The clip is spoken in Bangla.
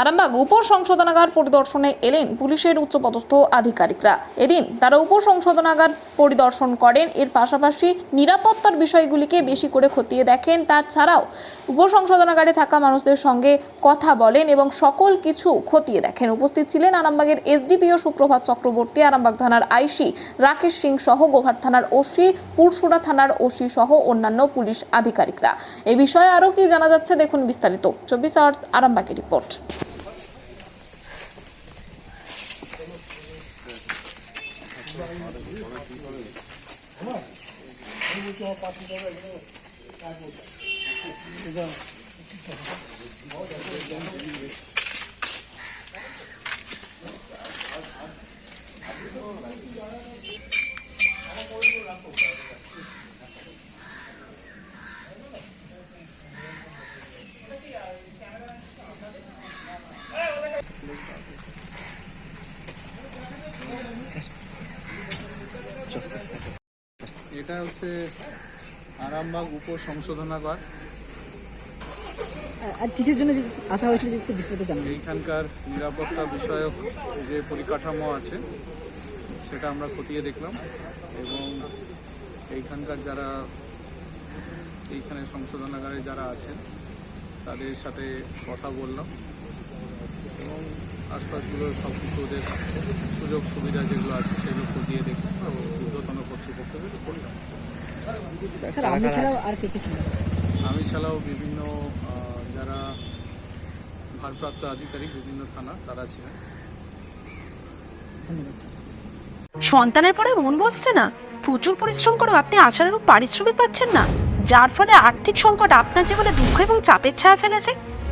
আরামবাগ উপ সংশোধনাগার পরিদর্শনে এলেন পুলিশের উচ্চপদস্থ আধিকারিকরা। এদিন তারা উপ সংশোধনাগার পরিদর্শন করেন। এর পাশাপাশি নিরাপত্তার বিষয়গুলিকে বেশি করে খতিয়ে দেখেন। তাছাড়াও উপ সংশোধনাগারে থাকা মানুষদের সঙ্গে কথা বলেন এবং সকল কিছু খতিয়ে দেখেন। উপস্থিত ছিলেন আরামবাগের এসডিপিও সুপ্রভাত চক্রবর্তী, আরামবাগ থানার আইসি রাকেশ সিং সহ গোঘাট থানার ওসি পুরসুরা থানার ওসি সহ অন্যান্য পুলিশ আধিকারিকরা। এ বিষয়ে আরও কি জানা যাচ্ছে, দেখুন বিস্তারিত। চব্বিশ আওয়ার্স আরামবাগের রিপোর্ট। 咁啊，你冇将我八字改咩？你都诶，个过头。其实，其实，এটা হচ্ছে আরামবাগ উপ সংশোধনাগার আর কিসের জন্য আসা হয়েছিল যে একটু বিস্তারিত জানাবেন এইখানকার নিরাপত্তা বিষয়ক যে পরিকাঠামো আছে সেটা আমরা খতিয়ে দেখলাম এবং এইখানকার যারা এইখানে সংশোধনাগারে যারা আছেন তাদের সাথে কথা বললাম এবং আশপাশগুলোর সব কিছু ওদের সুযোগ সুবিধা যেগুলো আছে সেগুলো খতিয়ে দেখলাম এবং ঊর্ধ্বতন কর্তৃপক্ষকে করলাম স্যার আপনি ছাড়াও আর কে কে ছিল আমি ছাড়াও বিভিন্ন যারা ভারপ্রাপ্ত আধিকারিক বিভিন্ন থানা তারা ছিলেন। সন্তানের পরে মন বসছে না। প্রচুর পরিশ্রম করেও আপনি আশানুরূপ পারিশ্রমিক পাচ্ছেন না। যার ফলে আর্থিক সংকট আপনার জীবনে দুঃখ এবং চাপের ছায়া ফেলেছে।